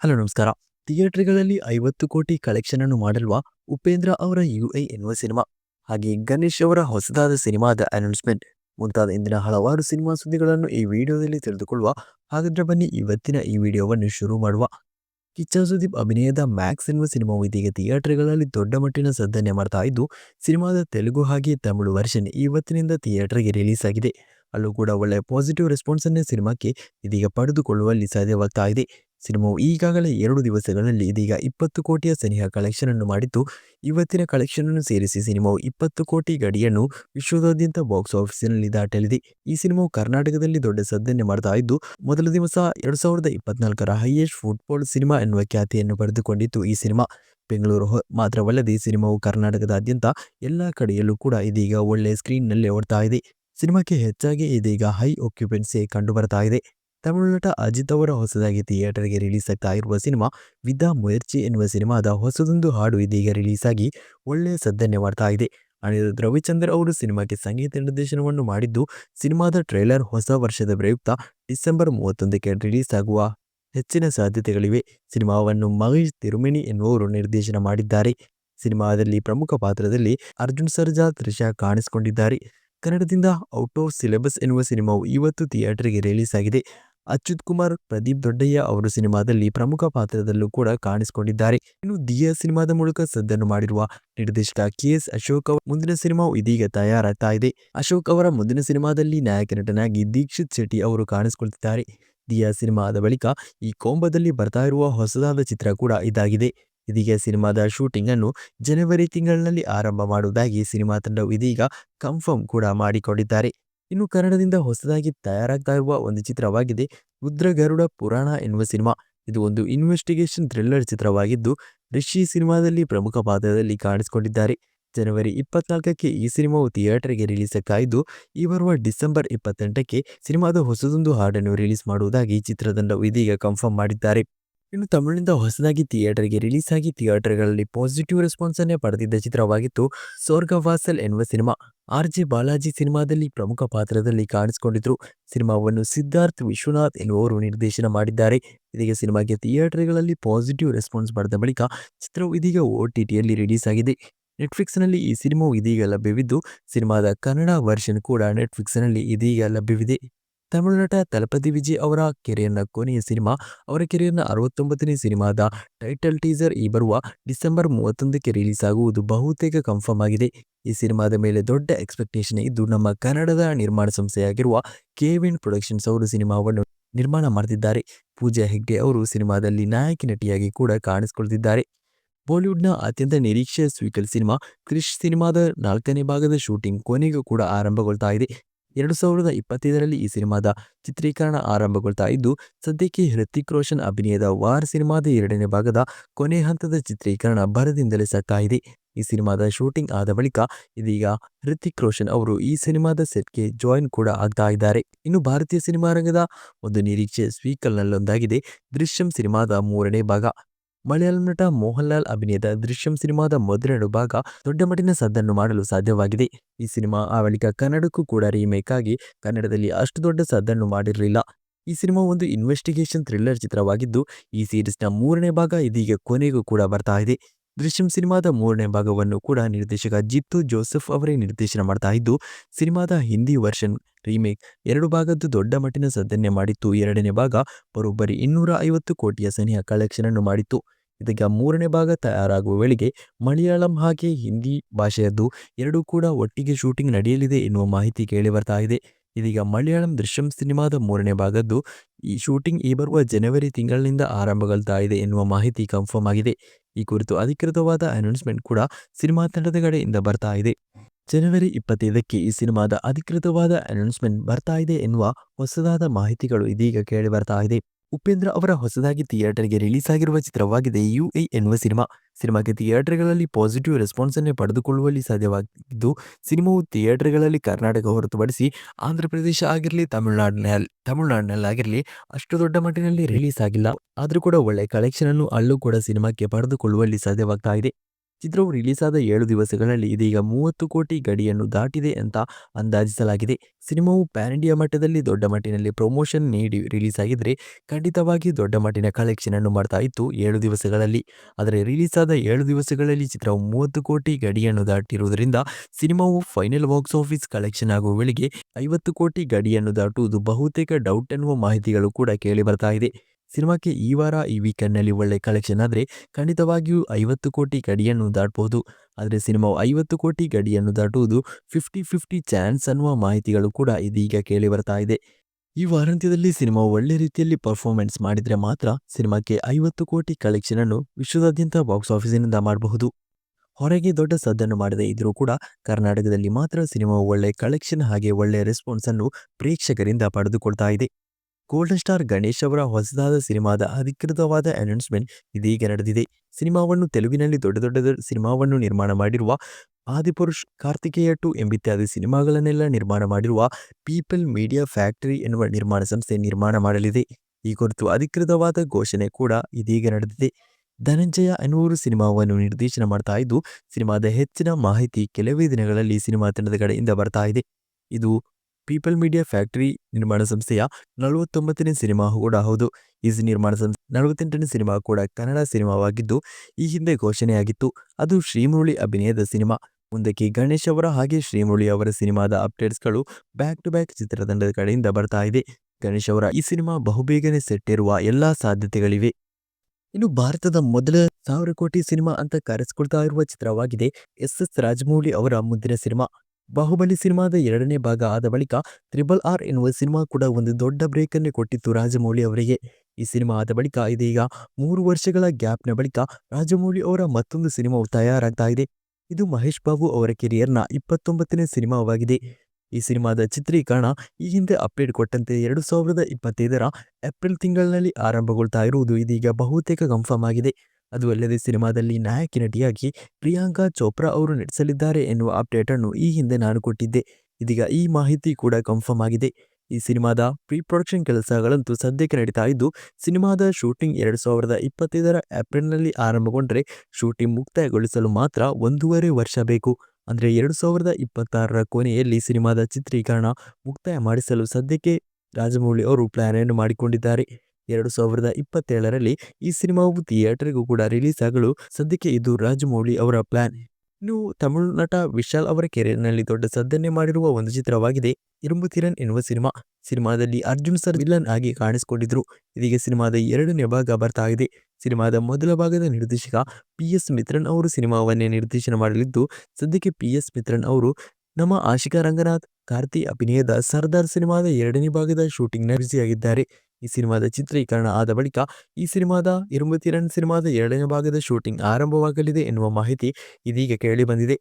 Hello, ನಮಸ್ಕಾರ. ಥಿಯೇಟರ್ಗಳಲ್ಲಿ ಐವತ್ತು ಕೋಟಿ ಕಲೆಕ್ಷನ್ ಅನ್ನು ಮಾಡಿರುವ ಉಪೇಂದ್ರ ಅವರ ಯು ಐ ಎನ್ನುವ ಸಿನಿಮಾ? ಹಾಗೆ ಗಣೇಶ್ ಅವರ ಹೊಸದಾದ ಸಿನಿಮಾದ ಅನೌನ್ಸ್ಮೆಂಟ್. ಮುಂತಾದ ಇಂದಿನ ಹಲವಾರು ಸಿನಿಮಾ ಸುದ್ದಿಗಳನ್ನು ಈ ವಿಡಿಯೋದಲ್ಲಿ ತಿಳಿದುಕೊಳ್ಳುವ ಹಾಗಾದ್ರೆ ಬನ್ನಿ ಇವತ್ತಿನ ಈ ವಿಡಿಯೋವನ್ನು ಶುರು ಮಾಡುವ. ಕಿಚ್ಚ ಸುದೀಪ್ ಅಭಿನಯದ ಮ್ಯಾಕ್ಸ್ ಎನ್ನುವ ಸಿನಿಮಾವು ಇದೀಗ ಥಿಯೇಟರ್ಗಳಲ್ಲಿ ದೊಡ್ಡ ಮಟ್ಟಿನ ಸದ್ದನ್ನೇ ಮಾಡ್ತಾ ಇದ್ದು, ಸಿನಿಮಾದ ತೆಲುಗು ಹಾಗೆ ತಮಿಳು ವರ್ಷನ್ ಇವತ್ತಿನಿಂದ ಥಿಯೇಟರ್ಗೆ ರಿಲೀಸ್ ಆಗಿದೆ. ಅಲ್ಲೂ ಕೂಡ ಒಳ್ಳೆಯ ಪಾಸಿಟಿವ್ ರೆಸ್ಪಾನ್ಸನ್ನೇ ಸಿನಿಮಾಕ್ಕೆ ಇದೀಗ ಪಡೆದುಕೊಳ್ಳುವಲ್ಲಿ ಸಾಧ್ಯವಾಗ್ತಾ ಇದೆ. ಸಿನಿಮಾವು ಈಗಾಗಲೇ ಎರಡು ದಿವಸಗಳಲ್ಲಿ ಇದೀಗ ಇಪ್ಪತ್ತು ಕೋಟಿಯ ಸನಿಹ ಕಲೆಕ್ಷನ್ ಅನ್ನು ಮಾಡಿದ್ದು, ಇವತ್ತಿನ ಕಲೆಕ್ಷನ್ ಅನ್ನು ಸೇರಿಸಿ ಸಿನಿಮಾವು ಇಪ್ಪತ್ತು ಕೋಟಿ ಗಡಿಯನ್ನು ವಿಶ್ವದಾದ್ಯಂತ ಬಾಕ್ಸ್ ಆಫೀಸಿನಲ್ಲಿ ದಾಟಲಿದೆ. ಈ ಸಿನಿಮಾವು ಕರ್ನಾಟಕದಲ್ಲಿ ದೊಡ್ಡ ಸದ್ದನ್ನೇ ಮಾಡ್ತಾ ಇದ್ದು, ಮೊದಲ ದಿವಸ ಎರಡ್ ಸಾವಿರದ ಇಪ್ಪತ್ನಾಲ್ಕರ ಹೈಯೆಸ್ಟ್ ಫುಟ್ಬಾಲ್ ಸಿನಿಮಾ ಎನ್ನುವ ಖ್ಯಾತಿಯನ್ನು ಪಡೆದುಕೊಂಡಿತ್ತು ಈ ಸಿನಿಮಾ. ಬೆಂಗಳೂರು ಮಾತ್ರವಲ್ಲದೆ ಸಿನಿಮಾವು ಕರ್ನಾಟಕದಾದ್ಯಂತ ಎಲ್ಲ ಕಡೆಯಲ್ಲೂ ಕೂಡ ಇದೀಗ ಒಳ್ಳೆಯ ಸ್ಕ್ರೀನ್ನಲ್ಲಿ ಓಡ್ತಾ ಇದೆ. ಸಿನಿಮಾಕ್ಕೆ ಹೆಚ್ಚಾಗಿ ಇದೀಗ ಹೈ ಆಕ್ಯುಪೆನ್ಸಿ ಕಂಡುಬರ್ತಾ ಇದೆ. ತಮಿಳು ನಟ ಅಜಿತ್ ಅವರ ಹೊಸದಾಗಿ ಥಿಯೇಟರ್ಗೆ ರಿಲೀಸ್ ಆಗ್ತಾ ಇರುವ ಸಿನಿಮಾ ವಿದಾ ಮುಯರ್ಚಿ ಎನ್ನುವ ಸಿನಿಮಾದ ಹೊಸದೊಂದು ಹಾಡು ಇದೀಗ ರಿಲೀಸ್ ಆಗಿ ಒಳ್ಳೆಯ ಸದ್ದನ್ನೇ ಮಾಡ್ತಾ ಇದೆ. ಅನಿರುದ್ಧ ರವಿಚಂದ್ರ ಅವರು ಸಿನಿಮಾಕ್ಕೆ ಸಂಗೀತ ನಿರ್ದೇಶನವನ್ನು ಮಾಡಿದ್ದು, ಸಿನಿಮಾದ ಟ್ರೇಲರ್ ಹೊಸ ವರ್ಷದ ಪ್ರಯುಕ್ತ ಡಿಸೆಂಬರ್ ಮೂವತ್ತೊಂದಕ್ಕೆ ರಿಲೀಸ್ ಆಗುವ ಹೆಚ್ಚಿನ ಸಾಧ್ಯತೆಗಳಿವೆ. ಸಿನಿಮಾವನ್ನು ಮಹೇಶ್ ತಿರುಮಿಣಿ ಎನ್ನುವರು ನಿರ್ದೇಶನ ಮಾಡಿದ್ದಾರೆ. ಸಿನಿಮಾದಲ್ಲಿ ಪ್ರಮುಖ ಪಾತ್ರದಲ್ಲಿ ಅರ್ಜುನ್ ಸರ್ಜಾ, ತ್ರಿಷಾ ಕಾಣಿಸಿಕೊಂಡಿದ್ದಾರೆ. ಕನ್ನಡದಿಂದ ಔಟ್ ಆಫ್ ಸಿಲೆಬಸ್ ಎನ್ನುವ ಸಿನಿಮಾವು ಇವತ್ತು ಥಿಯೇಟರ್ಗೆ ರಿಲೀಸ್ ಆಗಿದೆ ಅಚ್ಯುತ್ ಕುಮಾರ್, ಪ್ರದೀಪ್ ದೊಡ್ಡಯ್ಯ ಅವರು ಸಿನಿಮಾದಲ್ಲಿ ಪ್ರಮುಖ ಪಾತ್ರದಲ್ಲೂ ಕೂಡ ಕಾಣಿಸಿಕೊಂಡಿದ್ದಾರೆ. ಇನ್ನು ದಿಯಾ ಸಿನಿಮಾದ ಮೂಲಕ ಸದ್ದನ್ನು ಮಾಡಿರುವ ನಿರ್ದೇಶಕ ಕೆ ಎಸ್ ಅಶೋಕ್ ಅವರ ಮುಂದಿನ ಸಿನಿಮಾವು ಇದೀಗ ತಯಾರಾಗ್ತಾ ಇದೆ. ಅಶೋಕ್ ಅವರ ಮುಂದಿನ ಸಿನಿಮಾದಲ್ಲಿ ನಾಯಕ ನಟನಾಗಿ ದೀಕ್ಷಿತ್ ಶೆಟ್ಟಿ ಅವರು ಕಾಣಿಸಿಕೊಳ್ತಿದ್ದಾರೆ. ದಿಯಾ ಸಿನಿಮಾದ ಬಳಿಕ ಈ ಕೋಂಬದಲ್ಲಿ ಬರ್ತಾ ಇರುವ ಹೊಸದಾದ ಚಿತ್ರ ಕೂಡ ಇದಾಗಿದೆ. ಇದೀಗ ಸಿನಿಮಾದ ಶೂಟಿಂಗ್ ಅನ್ನು ಜನವರಿ ತಿಂಗಳಿನಲ್ಲಿ ಆರಂಭ ಮಾಡುವುದಾಗಿ ಸಿನಿಮಾ ತಂಡವು ಇದೀಗ ಕನ್ಫರ್ಮ್ ಕೂಡ ಮಾಡಿಕೊಂಡಿದ್ದಾರೆ. ಇನ್ನು ಕನ್ನಡದಿಂದ ಹೊಸದಾಗಿ ತಯಾರಾಗ್ತಾ ಇರುವ ಒಂದು ಚಿತ್ರವಾಗಿದೆ ರುದ್ರಗರುಡ ಪುರಾಣ ಎನ್ನುವ ಸಿನಿಮಾ. ಇದು ಒಂದು ಇನ್ವೆಸ್ಟಿಗೇಷನ್ ಥ್ರಿಲ್ಲರ್ ಚಿತ್ರವಾಗಿದ್ದು, ರಿಷಿ ಸಿನಿಮಾದಲ್ಲಿ ಪ್ರಮುಖ ಪಾತ್ರದಲ್ಲಿ ಕಾಣಿಸಿಕೊಂಡಿದ್ದಾರೆ. ಜನವರಿ ಇಪ್ಪತ್ನಾಲ್ಕಕ್ಕೆ ಈ ಸಿನಿಮಾವು ಥಿಯೇಟರ್ಗೆ ರಿಲೀಸ್ ಆಗಿದ್ದು ಈ ಬರುವ ಡಿಸೆಂಬರ್ ಇಪ್ಪತ್ತೆಂಟಕ್ಕೆ ಸಿನಿಮಾದ ಹೊಸದೊಂದು ಹಾಡನ್ನು ರಿಲೀಸ್ ಮಾಡುವುದಾಗಿ ಚಿತ್ರತಂಡವು ಇದೀಗ ಕನ್ಫರ್ಮ್ ಮಾಡಿದ್ದಾರೆ. ಇನ್ನು ತಮಿಳಿನಿಂದ ಹೊಸದಾಗಿ ಥಿಯೇಟರ್ಗೆ ರಿಲೀಸ್ ಆಗಿ ಥಿಯೇಟರ್ಗಳಲ್ಲಿ ಪಾಸಿಟಿವ್ ರೆಸ್ಪಾನ್ಸ್ ಅನ್ನೇ ಪಡೆದಿದ್ದ ಚಿತ್ರವಾಗಿತ್ತು ಸ್ವರ್ಗವಾಸಲ್ ಎನ್ನುವ ಸಿನಿಮಾ. ಆರ್ ಜೆ ಬಾಲಾಜಿ ಸಿನಿಮಾದಲ್ಲಿ ಪ್ರಮುಖ ಪಾತ್ರದಲ್ಲಿ ಕಾಣಿಸಿಕೊಂಡಿದ್ರು. ಸಿನಿಮಾವನ್ನು ಸಿದ್ಧಾರ್ಥ್ ವಿಶ್ವನಾಥ್ ಎನ್ನುವರು ನಿರ್ದೇಶನ ಮಾಡಿದ್ದಾರೆ. ಇದೀಗ ಸಿನಿಮಾಗೆ ಥಿಯೇಟರ್ಗಳಲ್ಲಿ ಪಾಸಿಟಿವ್ ರೆಸ್ಪಾನ್ಸ್ ಪಡೆದ ಬಳಿಕ ಚಿತ್ರವು ಇದೀಗ ಒ ಟಿ ಟಿಯಲ್ಲಿ ರಿಲೀಸ್ ಆಗಿದೆ ನೆಟ್ಫ್ಲಿಕ್ಸ್ನಲ್ಲಿ ಈ ಸಿನಿಮಾವು ಇದೀಗ ಲಭ್ಯವಿದ್ದು, ಸಿನಿಮಾದ ಕನ್ನಡ ವರ್ಷನ್ ಕೂಡ ನೆಟ್ಫ್ಲಿಕ್ಸ್ನಲ್ಲಿ ಇದೀಗ ಲಭ್ಯವಿದೆ. ತಮಿಳು ನಟ ತಲಪತಿ ವಿಜಯ್ ಅವರ ಕೆರಿಯರ್ನ ಕೊನೆಯ ಸಿನಿಮಾ, ಅವರ ಕೆರಿಯರ್ನ ಅರವತ್ತೊಂಬತ್ತನೇ ಸಿನಿಮಾದ ಟೈಟಲ್ ಟೀಸರ್ ಈ ಬರುವ ಡಿಸೆಂಬರ್ ಮೂವತ್ತೊಂದಕ್ಕೆ ರಿಲೀಸ್ ಆಗುವುದು ಬಹುತೇಕ ಕನ್ಫರ್ಮ್ ಆಗಿದೆ. ಈ ಸಿನಿಮಾದ ಮೇಲೆ ದೊಡ್ಡ ಎಕ್ಸ್ಪೆಕ್ಟೇಷನ್ ಇದ್ದು, ನಮ್ಮ ಕನ್ನಡದ ನಿರ್ಮಾಣ ಸಂಸ್ಥೆಯಾಗಿರುವ ಕೆವಿನ್ ಪ್ರೊಡಕ್ಷನ್ಸ್ ಅವರು ಸಿನಿಮಾವನ್ನು ನಿರ್ಮಾಣ ಮಾಡ್ತಿದ್ದಾರೆ. ಪೂಜಾ ಹೆಗ್ಡೆ ಅವರು ಸಿನಿಮಾದಲ್ಲಿ ನಾಯಕಿ ನಟಿಯಾಗಿ ಕೂಡ ಕಾಣಿಸಿಕೊಳ್ತಿದ್ದಾರೆ. ಬಾಲಿವುಡ್ನ ಅತ್ಯಂತ ನಿರೀಕ್ಷೆಯ ಸ್ವೀಕಲ್ ಸಿನಿಮಾ, ಕ್ರಿಶ್ ಸಿನಿಮಾದ ನಾಲ್ಕನೇ ಭಾಗದ ಶೂಟಿಂಗ್ ಕೊನೆಗೂ ಕೂಡ ಆರಂಭಗೊಳ್ತಾ ಇದೆ. ಎರಡು ಸಾವಿರದ ಇಪ್ಪತ್ತೈದರಲ್ಲಿ ಈ ಸಿನಿಮಾದ ಚಿತ್ರೀಕರಣ ಆರಂಭಗೊಳ್ತಾ ಇದ್ದು, ಸದ್ಯಕ್ಕೆ ಹೃತಿಕ್ ರೋಷನ್ ಅಭಿನಯದ ವಾರ್ ಸಿನಿಮಾದ ಎರಡನೇ ಭಾಗದ ಕೊನೆ ಹಂತದ ಚಿತ್ರೀಕರಣ ಭರದಿಂದಲೇ ಸಾಗ್ತಾ ಇದೆ. ಈ ಸಿನಿಮಾದ ಶೂಟಿಂಗ್ ಆದ ಬಳಿಕ ಇದೀಗ ಹೃತಿಕ್ ರೋಷನ್ ಅವರು ಈ ಸಿನಿಮಾದ ಸೆಟ್ಗೆ ಜಾಯಿನ್ ಕೂಡ ಆಗ್ತಾ ಇದ್ದಾರೆ. ಇನ್ನು ಭಾರತೀಯ ಸಿನಿಮಾ ರಂಗದ ಒಂದು ನಿರೀಕ್ಷೆ ಸ್ವೀಕಲ್ನಲ್ಲೊಂದಾಗಿದೆ ದೃಶ್ಯಂ ಸಿನಿಮಾದ ಮೂರನೇ ಭಾಗ. ಮಲಯಾಳಂ ನಟ ಮೋಹನ್ಲಾಲ್ ಅಭಿನಯದ ದೃಶ್ಯಂ ಸಿನಿಮಾದ ಮೊದಲೆರಡು ಭಾಗ ದೊಡ್ಡ ಮಟ್ಟಿನ ಸದ್ದನ್ನು ಮಾಡಲು ಸಾಧ್ಯವಾಗಿದೆ. ಈ ಸಿನಿಮಾ ಆ ಬಳಿಕ ಕನ್ನಡಕ್ಕೂ ಕೂಡ ರೀಮೇಕ್ ಆಗಿ ಕನ್ನಡದಲ್ಲಿ ಅಷ್ಟು ದೊಡ್ಡ ಸದ್ದನ್ನು ಮಾಡಿರಲಿಲ್ಲ. ಈ ಸಿನಿಮಾ ಒಂದು ಇನ್ವೆಸ್ಟಿಗೇಷನ್ ಥ್ರಿಲ್ಲರ್ ಚಿತ್ರವಾಗಿದ್ದು, ಈ ಸೀರೀಸ್ನ ಮೂರನೇ ಭಾಗ ಇದೀಗ ಕೊನೆಗೂ ಕೂಡ ಬರ್ತಾ ಇದೆ. ದೃಶ್ಯಂ ಸಿನಿಮಾದ ಮೂರನೇ ಭಾಗವನ್ನು ಕೂಡ ನಿರ್ದೇಶಕ ಜಿತ್ತು ಜೋಸೆಫ್ ಅವರೇ ನಿರ್ದೇಶನ ಮಾಡ್ತಾ ಇದ್ದು, ಸಿನಿಮಾದ ಹಿಂದಿ ವರ್ಷನ್ ರೀಮೇಕ್ ಎರಡು ಭಾಗದ್ದು ದೊಡ್ಡ ಮಟ್ಟಿನ ಸದ್ದನ್ನೇ ಮಾಡಿತ್ತು. ಎರಡನೇ ಭಾಗ ಬರೋಬ್ಬರಿ ಇನ್ನೂರ ಐವತ್ತು ಕೋಟಿಯ ಸನಿಹ ಕಲೆಕ್ಷನ್ ಅನ್ನು ಮಾಡಿತ್ತು. ಇದೀಗ ಮೂರನೇ ಭಾಗ ತಯಾರಾಗುವ ವೇಳೆಗೆ ಮಲಯಾಳಂ ಹಾಗೆ ಹಿಂದಿ ಭಾಷೆಯದ್ದು ಎರಡೂ ಕೂಡ ಒಟ್ಟಿಗೆ ಶೂಟಿಂಗ್ ನಡೆಯಲಿದೆ ಎನ್ನುವ ಮಾಹಿತಿ ಕೇಳಿ ಬರ್ತಾ ಇದೆ. ಇದೀಗ ಮಲಯಾಳಂ ದೃಶ್ಯಂ ಸಿನಿಮಾದ ಮೂರನೇ ಭಾಗದ್ದು. ಈ ಶೂಟಿಂಗ್ ಈ ಬರುವ ಜನವರಿ ತಿಂಗಳಿನಿಂದ ಆರಂಭಗೊಳ್ತಾ ಇದೆ ಎನ್ನುವ ಮಾಹಿತಿ ಕನ್ಫರ್ಮ್ ಆಗಿದೆ. ಈ ಕುರಿತು ಅಧಿಕೃತವಾದ ಅನೌನ್ಸ್ಮೆಂಟ್ ಕೂಡ ಸಿನಿಮಾ ತಂಡದ ಕಡೆಯಿಂದ ಬರ್ತಾ ಇದೆ ಜನವರಿ ಇಪ್ಪತ್ತೈದಕ್ಕೆ ಈ ಸಿನಿಮಾದ ಅಧಿಕೃತವಾದ ಅನೌನ್ಸ್ಮೆಂಟ್ ಬರ್ತಾ ಇದೆ ಎನ್ನುವ ಹೊಸದಾದ ಮಾಹಿತಿಗಳು ಇದೀಗ ಕೇಳಿ ಬರ್ತಾ ಇದೆ ಉಪೇಂದ್ರ ಅವರ ಹೊಸದಾಗಿ ಥಿಯೇಟರ್ಗೆ ರಿಲೀಸ್ ಆಗಿರುವ ಚಿತ್ರವಾಗಿದೆ ಯು ಐ ಎನ್ನುವ ಸಿನಿಮಾ. ಸಿನಿಮಾಗೆ ಥಿಯೇಟರ್ಗಳಲ್ಲಿ ಪಾಸಿಟಿವ್ ರೆಸ್ಪಾನ್ಸ್ ಅನ್ನೇ ಪಡೆದುಕೊಳ್ಳುವಲ್ಲಿ ಸಾಧ್ಯವಾಗಿದ್ದು, ಸಿನಿಮಾವು ಥಿಯೇಟರ್ಗಳಲ್ಲಿ ಕರ್ನಾಟಕ ಹೊರತುಪಡಿಸಿ ಆಂಧ್ರ ಪ್ರದೇಶ ಆಗಿರಲಿ ತಮಿಳುನಾಡಿನಲ್ಲಿ ತಮಿಳುನಾಡಿನಲ್ಲಾಗಿರಲಿ ಅಷ್ಟು ದೊಡ್ಡ ಮಟ್ಟಿನಲ್ಲಿ ರಿಲೀಸ್ ಆಗಿಲ್ಲ ಆದರೂ ಕೂಡ ಒಳ್ಳೆ ಕಲೆಕ್ಷನ್ ಅನ್ನು ಅಲ್ಲೂ ಕೂಡ ಸಿನಿಮಾಕ್ಕೆ ಪಡೆದುಕೊಳ್ಳುವಲ್ಲಿ ಸಾಧ್ಯವಾಗ್ತಾ ಇದೆ. ಚಿತ್ರವು ರಿಲೀಸ್ ಆದ ಏಳು ದಿವಸಗಳಲ್ಲಿ ಇದೀಗ ಮೂವತ್ತು ಕೋಟಿ ಗಡಿಯನ್ನು ದಾಟಿದೆ ಅಂತ ಅಂದಾಜಿಸಲಾಗಿದೆ. ಸಿನಿಮಾವು ಪ್ಯಾನ್ ಇಂಡಿಯಾ ಮಟ್ಟದಲ್ಲಿ ದೊಡ್ಡ ಮಟ್ಟಿನಲ್ಲಿ ಪ್ರಮೋಷನ್ ನೀಡಿ ರಿಲೀಸ್ ಆಗಿದ್ರೆ ಖಂಡಿತವಾಗಿ ದೊಡ್ಡ ಮಟ್ಟಿನ ಕಲೆಕ್ಷನ್ ಅನ್ನು ಮಾಡ್ತಾ ಇತ್ತು ಏಳು ದಿವಸಗಳಲ್ಲಿ. ಆದರೆ ರಿಲೀಸ್ ಆದ ಏಳು ದಿವಸಗಳಲ್ಲಿ ಚಿತ್ರವು ಮೂವತ್ತು ಕೋಟಿ ಗಡಿಯನ್ನು ದಾಟಿರುವುದರಿಂದ ಸಿನಿಮಾವು ಫೈನಲ್ ಬಾಕ್ಸ್ ಆಫೀಸ್ ಕಲೆಕ್ಷನ್ ಆಗುವ ವೇಳೆಗೆ ಐವತ್ತು ಕೋಟಿ ಗಡಿಯನ್ನು ದಾಟುವುದು ಬಹುತೇಕ ಡೌಟ್ ಎನ್ನುವ ಮಾಹಿತಿಗಳು ಕೂಡ ಕೇಳಿ ಬರ್ತಾ ಇದೆ. ಸಿನಿಮಾಕ್ಕೆ ಈ ವಾರ, ಈ ವೀಕೆಂಡ್ನಲ್ಲಿ ಒಳ್ಳೆ ಕಲೆಕ್ಷನ್ ಆದರೆ ಖಂಡಿತವಾಗಿಯೂ ಐವತ್ತು ಕೋಟಿ ಗಡಿಯನ್ನು ದಾಟಬಹುದು ಆದರೆ ಸಿನಿಮಾವು ಐವತ್ತು ಕೋಟಿ ಗಡಿಯನ್ನು ದಾಟುವುದು ಫಿಫ್ಟಿ ಫಿಫ್ಟಿ ಚಾನ್ಸ್ ಅನ್ನುವ ಮಾಹಿತಿಗಳು ಕೂಡ ಇದೀಗ ಕೇಳಿ ಬರ್ತಾ ಇದೆ. ಈ ವಾರಾಂತ್ಯದಲ್ಲಿ ಸಿನಿಮಾ ಒಳ್ಳೆ ರೀತಿಯಲ್ಲಿ ಪರ್ಫಾರ್ಮೆನ್ಸ್ ಮಾಡಿದರೆ ಮಾತ್ರ ಸಿನಿಮಾಕ್ಕೆ ಐವತ್ತು ಕೋಟಿ ಕಲೆಕ್ಷನ್ ಅನ್ನು ವಿಶ್ವದಾದ್ಯಂತ ಬಾಕ್ಸ್ ಆಫೀಸಿನಿಂದ ಮಾಡಬಹುದು. ಹೊರಗೆ ದೊಡ್ಡ ಸದ್ದನ್ನು ಮಾಡದೇ ಇದ್ದರೂ ಕೂಡ ಕರ್ನಾಟಕದಲ್ಲಿ ಮಾತ್ರ ಸಿನಿಮಾ ಒಳ್ಳೆ ಕಲೆಕ್ಷನ್ ಹಾಗೆ ಒಳ್ಳೆ ರೆಸ್ಪಾನ್ಸ್ ಅನ್ನು ಪ್ರೇಕ್ಷಕರಿಂದ ಪಡೆದುಕೊಳ್ತಾ ಇದೆ. ಗೋಲ್ಡನ್ ಸ್ಟಾರ್ ಗಣೇಶ್ ಅವರ ಹೊಸದಾದ ಸಿನಿಮಾದ ಅಧಿಕೃತವಾದ ಅನೌನ್ಸ್ಮೆಂಟ್ ಇದೀಗ ನಡೆದಿದೆ. ಸಿನಿಮಾವನ್ನು ತೆಲುಗಿನಲ್ಲಿ ದೊಡ್ಡ ದೊಡ್ಡ ಸಿನಿಮಾವನ್ನು ನಿರ್ಮಾಣ ಮಾಡಿರುವ ಆದಿಪುರುಷ್, ಕಾರ್ತಿಕೇಯ ಟು ಎಂಬಿತ್ಯಾದಿ ಸಿನಿಮಾಗಳನ್ನೆಲ್ಲ ನಿರ್ಮಾಣ ಮಾಡಿರುವ ಪೀಪಲ್ ಮೀಡಿಯಾ ಫ್ಯಾಕ್ಟರಿ ಎನ್ನುವ ನಿರ್ಮಾಣ ಸಂಸ್ಥೆ ನಿರ್ಮಾಣ ಮಾಡಲಿದೆ. ಈ ಕುರಿತು ಅಧಿಕೃತವಾದ ಘೋಷಣೆ ಕೂಡ ಇದೀಗ ನಡೆದಿದೆ. ಧನಂಜಯ ಎನ್ನುವರು ಸಿನಿಮಾವನ್ನು ನಿರ್ದೇಶನ ಮಾಡ್ತಾ ಇದ್ದು, ಸಿನಿಮಾದ ಹೆಚ್ಚಿನ ಮಾಹಿತಿ ಕೆಲವೇ ದಿನಗಳಲ್ಲಿ ಸಿನಿಮಾ ತಂಡದ ಕಡೆಯಿಂದ ಬರ್ತಾ ಇದೆ. ಇದು ಪೀಪಲ್ ಮೀಡಿಯಾ ಫ್ಯಾಕ್ಟರಿ ನಿರ್ಮಾಣ ಸಂಸ್ಥೆಯ ನಲವತ್ತೊಂಬತ್ತನೇ ಸಿನಿಮಾ ಕೂಡ ಹೌದು. ಈ ನಿರ್ಮಾಣ ಸಂಸ್ಥೆ ನಲವತ್ತೆಂಟನೇ ಸಿನಿಮಾ ಕೂಡ ಕನ್ನಡ ಸಿನಿಮಾವಾಗಿದ್ದು, ಈ ಹಿಂದೆ ಘೋಷಣೆಯಾಗಿತ್ತು, ಅದು ಶ್ರೀಮುರಳಿ ಅಭಿನಯದ ಸಿನಿಮಾ. ಮುಂದಕ್ಕೆ ಗಣೇಶ್ ಅವರ ಹಾಗೆ ಶ್ರೀಮುರಳಿ ಅವರ ಸಿನಿಮಾದ ಅಪ್ಡೇಟ್ಸ್ಗಳು ಬ್ಯಾಕ್ ಟು ಬ್ಯಾಕ್ ಚಿತ್ರತಂಡದ ಕಡೆಯಿಂದ ಬರ್ತಾ ಇದೆ. ಗಣೇಶ್ ಅವರ ಈ ಸಿನಿಮಾ ಬಹುಬೇಗನೆ ಸೆಟ್ಟಿರುವ ಎಲ್ಲ ಸಾಧ್ಯತೆಗಳಿವೆ. ಇನ್ನು ಭಾರತದ ಮೊದಲ ಸಾವಿರ ಕೋಟಿ ಸಿನಿಮಾ ಅಂತ ಕರೆಸ್ಕೊಳ್ತಾ ಇರುವ ಚಿತ್ರವಾಗಿದೆ ಎಸ್ ಎಸ್ ರಾಜಮೌಳಿ ಅವರ ಮುಂದಿನ ಸಿನಿಮಾ. ಬಾಹುಬಲಿ ಸಿನಿಮಾದ ಎರಡನೇ ಭಾಗ ಆದ ಬಳಿಕ ತ್ರಿಬಲ್ ಆರ್ ಎನ್ನುವ ಸಿನಿಮಾ ಕೂಡ ಒಂದು ದೊಡ್ಡ ಬ್ರೇಕ್ ಅನ್ನೇ ಕೊಟ್ಟಿತ್ತು ರಾಜಮೌಳಿ ಅವರಿಗೆ. ಈ ಸಿನಿಮಾ ಆದ ಬಳಿಕ ಇದೀಗ ಮೂರು ವರ್ಷಗಳ ಗ್ಯಾಪ್ನ ಬಳಿಕ ರಾಜಮೌಳಿ ಅವರ ಮತ್ತೊಂದು ಸಿನಿಮಾವು ತಯಾರಾಗ್ತಾ ಇದೆ. ಇದು ಮಹೇಶ್ ಬಾಬು ಅವರ ಕೆರಿಯರ್ನ ಇಪ್ಪತ್ತೊಂಬತ್ತನೇ ಸಿನಿಮಾವಾಗಿದೆ. ಈ ಸಿನಿಮಾದ ಚಿತ್ರೀಕರಣ ಈ ಹಿಂದೆ ಅಪ್ಡೇಟ್ ಕೊಟ್ಟಂತೆ ಎರಡು ಸಾವಿರದ ಇಪ್ಪತ್ತೈದರ ಏಪ್ರಿಲ್ ತಿಂಗಳಿನಲ್ಲಿ ಆರಂಭಗೊಳ್ತಾ ಇರುವುದು ಇದೀಗ ಬಹುತೇಕ ಕನ್ಫರ್ಮ್ ಆಗಿದೆ. ಅದು ಅಲ್ಲದೆ ಸಿನಿಮಾದಲ್ಲಿ ನಾಯಕಿ ನಟಿಯಾಗಿ ಪ್ರಿಯಾಂಕಾ ಚೋಪ್ರಾ ಅವರು ನಟಿಸಲಿದ್ದಾರೆ ಎನ್ನುವ ಅಪ್ಡೇಟ್ ಅನ್ನು ಈ ಹಿಂದೆ ನಾನು ಕೊಟ್ಟಿದ್ದೆ. ಇದೀಗ ಈ ಮಾಹಿತಿ ಕೂಡ ಕನ್ಫರ್ಮ್ ಆಗಿದೆ. ಈ ಸಿನಿಮಾದ ಪ್ರೀ ಪ್ರೊಡಕ್ಷನ್ ಕೆಲಸಗಳಂತೂ ಸದ್ಯಕ್ಕೆ ನಡೀತಾ ಇದ್ದು, ಸಿನಿಮಾದ ಶೂಟಿಂಗ್ ಎರಡು ಸಾವಿರದ ಇಪ್ಪತ್ತೈದರ ಏಪ್ರಿಲ್ನಲ್ಲಿ ಆರಂಭಗೊಂಡರೆ ಶೂಟಿಂಗ್ ಮುಕ್ತಾಯಗೊಳಿಸಲು ಮಾತ್ರ ಒಂದೂವರೆ ವರ್ಷ ಬೇಕು. ಅಂದರೆ ಎರಡು ಸಾವಿರದ ಇಪ್ಪತ್ತಾರರ ಕೊನೆಯಲ್ಲಿ ಸಿನಿಮಾದ ಚಿತ್ರೀಕರಣ ಮುಕ್ತಾಯ ಮಾಡಿಸಲು ಸದ್ಯಕ್ಕೆ ರಾಜಮೌಳಿ ಅವರು ಪ್ಲಾನ್ ಅನ್ನು ಮಾಡಿಕೊಂಡಿದ್ದಾರೆ. ಎರಡು ಸಾವಿರದ ಇಪ್ಪತ್ತೇಳರಲ್ಲಿ ಈ ಸಿನಿಮಾವು ಥಿಯೇಟರ್ಗೂ ಕೂಡ ರಿಲೀಸ್ ಆಗಲು ಸದ್ಯಕ್ಕೆ ಇದು ರಾಜಮೌಳಿ ಅವರ ಪ್ಲಾನ್. ಇನ್ನು ತಮಿಳು ನಟ ವಿಶಾಲ್ ಅವರ ಕೆರಿಯರ್ನಲ್ಲಿ ದೊಡ್ಡ ಸದ್ದನ್ನೇ ಮಾಡಿರುವ ಒಂದು ಚಿತ್ರವಾಗಿದೆ ಇರುಂಬುತಿರನ್ ಎನ್ನುವ ಸಿನಿಮಾ. ಸಿನಿಮಾದಲ್ಲಿ ಅರ್ಜುನ್ ಸರ್ ವಿಲನ್ ಆಗಿ ಕಾಣಿಸಿಕೊಂಡಿದ್ರು. ಇದೀಗ ಸಿನಿಮಾದ ಎರಡನೇ ಭಾಗ ಬರ್ತಾ ಇದೆ. ಸಿನಿಮಾದ ಮೊದಲ ಭಾಗದ ನಿರ್ದೇಶಕ ಪಿ ಎಸ್ ಮಿತ್ರನ್ ಅವರು ಸಿನಿಮಾವನ್ನೇ ನಿರ್ದೇಶನ ಮಾಡಲಿದ್ದು, ಸದ್ಯಕ್ಕೆ ಪಿ ಎಸ್ ಮಿತ್ರನ್ ಅವರು ನಮ್ಮ ಆಶಿಕಾ ರಂಗನಾಥ್, ಕಾರ್ತಿ ಅಭಿನಯದ ಸರ್ದಾರ್ ಸಿನಿಮಾದ ಎರಡನೇ ಭಾಗದ ಶೂಟಿಂಗ್ನ ಬ್ಯುಸಿಯಾಗಿದ್ದಾರೆ. ಈ ಸಿನಿಮಾದ ಚಿತ್ರೀಕರಣ ಆದ ಬಳಿಕ ಈ ಸಿನಿಮಾದ ಇರುಂಬತಿರನ್ ಸಿನಿಮಾದ ಎರಡನೇ ಭಾಗದ ಶೂಟಿಂಗ್ ಆರಂಭವಾಗಲಿದೆ ಎನ್ನುವ ಮಾಹಿತಿ ಇದೀಗ ಕೇಳಿ ಬಂದಿದೆ.